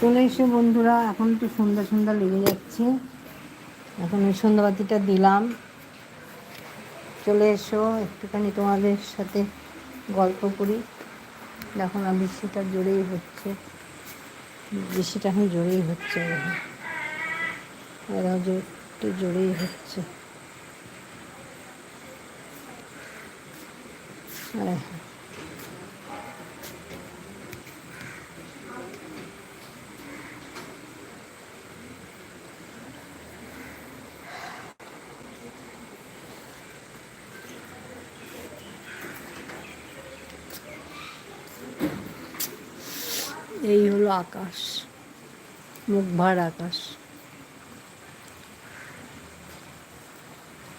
চলে এসে বন্ধুরা, এখন তো সন্ধ্যা সন্ধ্যা লেগে যাচ্ছে। এখন এই সন্ধ্যাবাতিটা দিলাম। চলে এসো, একটুখানি তোমাদের সাথে গল্প করি। দেখো না, বৃষ্টিটা জোরেই হচ্ছে। বৃষ্টিটা এখন জোরেই হচ্ছে একটু জোরেই হচ্ছে। হ্যাঁ এই হলো আকাশ, মুখ ভার আকাশ।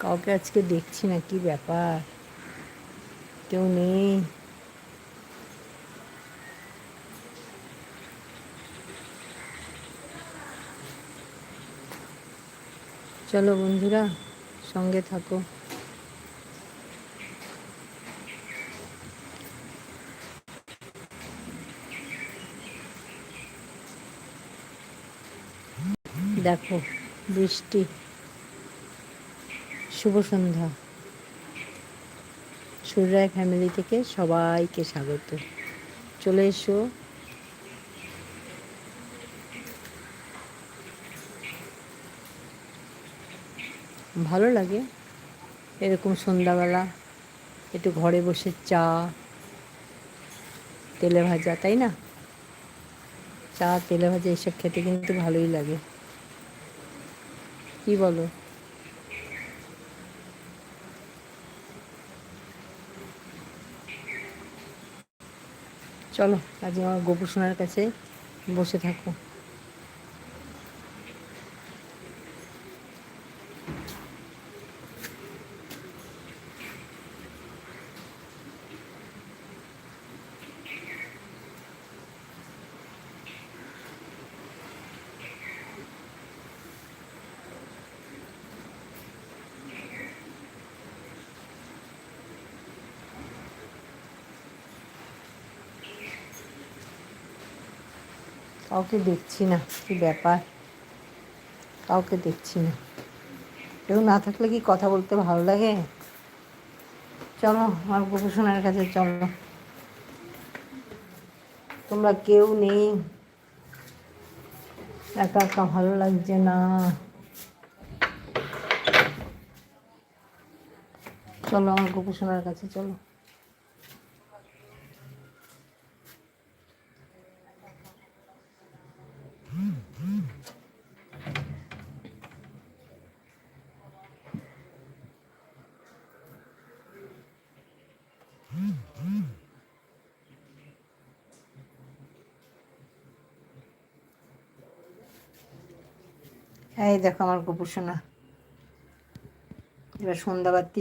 কাউকে আজকে দেখছি না, কি ব্যাপার? কেউ নেই। চলো বন্ধুরা, সঙ্গে থাকো। দেখো, বৃষ্টি। শুভ সন্ধ্যা। সূর্যায় ফ্যামিলি থেকে সবাইকে স্বাগত। চলে এসো। ভালো লাগে এরকম সন্ধ্যাবেলা। একটু ঘরে বসে চা, তেলে ভাজা, তাই না? চা, তেলে ভাজা এসব খেতে কিন্তু ভালোই লাগে। কি বলো? চলো আজ আমার গোপুর সোনার কাছে বসে থাকো। কাউকে দেখছি না, কি ব্যাপার? কাউকে দেখছি না। কেউ না থাকলে কি কথা বলতে ভালো লাগে? চলো, আমার প্রফেশনের কাছে চলো। তোমরা কেউ নেই। একা একা ভালো লাগছে না। চলো, আমার গোপোষণার কাছে চলো। এই দেখো আমার গোপোষণা এবার সন্ধ্যাবাতি